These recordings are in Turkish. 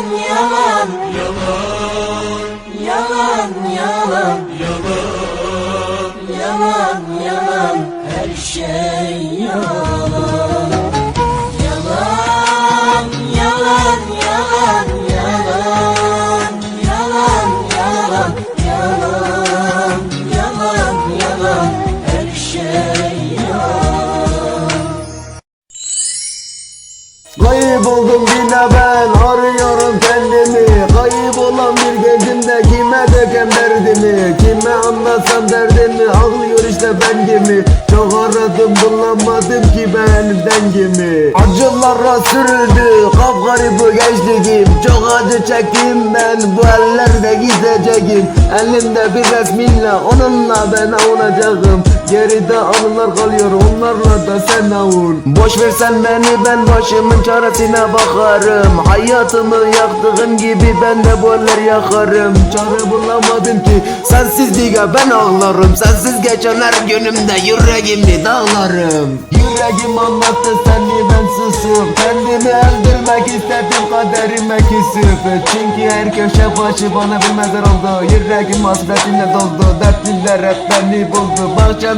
Yalan yalan. Yalan yalan. Yalan yalan. Her şey yalan. Yalan yalan yalan yalan. Yalan yalan yalan. Yalan yalan. Her şey yalan. Kayıp oldum yine ben arıyorum Kayıp olan bir gencimde kime dökem derdimi? Kime anlatsam derdimi? Ağlıyor işte ben gibi. Çok aradım bulamadım ki ben dengimi Acılara sürüldü kapgarip bu gençliğim. Çok acı çektim ben bu ellerde gideceğim Elimde bir resminle onunla ben avunacağım Geride anılar kalıyor onlarla da sen avun Boş versen beni ben başımın çaresine bakarım. Hayatımı yaktığın gibi ben de bu eller yakarım. Çare bulamadım ki sensizliğe ben ağlarım. Sensiz geçen her günümde yüreğimi dağlarım. Yüreğim anlattı seni ben susum. Kendimi öldürmek istedim kaderime küsüp Çünkü her köşe başı bana bir mezar oldu Yüreğim hasretinle doldu Dertliler hep beni buldu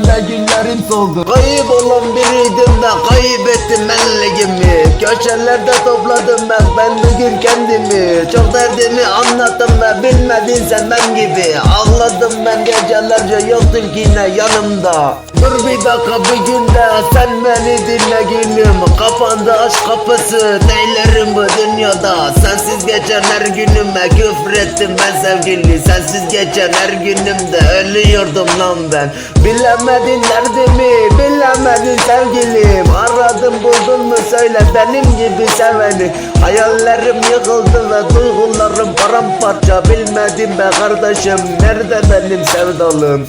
Bahçemde günlerim soldu. Kayıp olan biriydim de kaybettim benliğimi Köşelerde topladım ben ben bugün kendimi. Çok derdimi anlattım ve bilmedin sen ben gibi. Ağladım ben gecelerce yoktun yine yanımda Dur bir dakika bir günde sen beni dinle gülüm Kapandı aşk kapısı neylerim bu dünyada? Sensiz geçen her günüme küfrettim ben sevgili. Sensiz geçen her günümde ölüyordum lan ben. Bilemedin derdimi bilemedin sevgilim. Aradım buldun mu söyle benim gibi seveni. Hayallerim yıkıldı ve duygularım paramparça. Bilmedim be kardeşim nerede benim sevdalım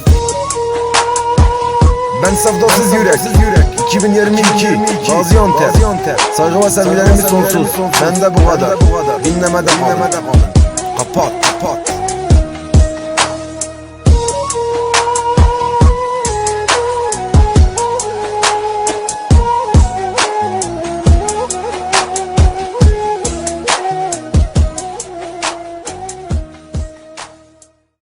Ben Sevdasız Yürek. 2022 Gaziantep. Saygı ve sevgilerimiz sonsuz. Ben de bu kadar. Dinlemede kalın Kapat kapat